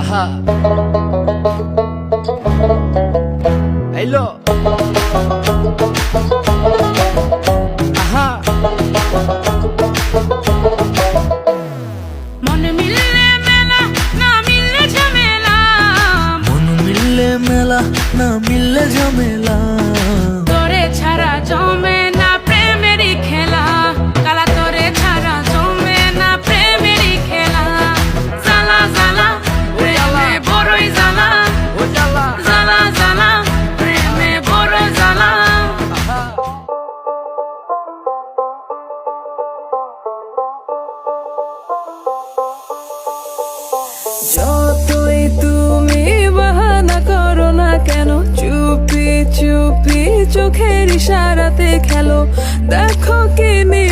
আহা হ্যালো আহা মন মিললে মেলা না মিললে ঝামেলা। মন মিললে মেলা না মিললে ঝামেলা। চোখের ইশারাতে খেলো। দেখো কি নীরব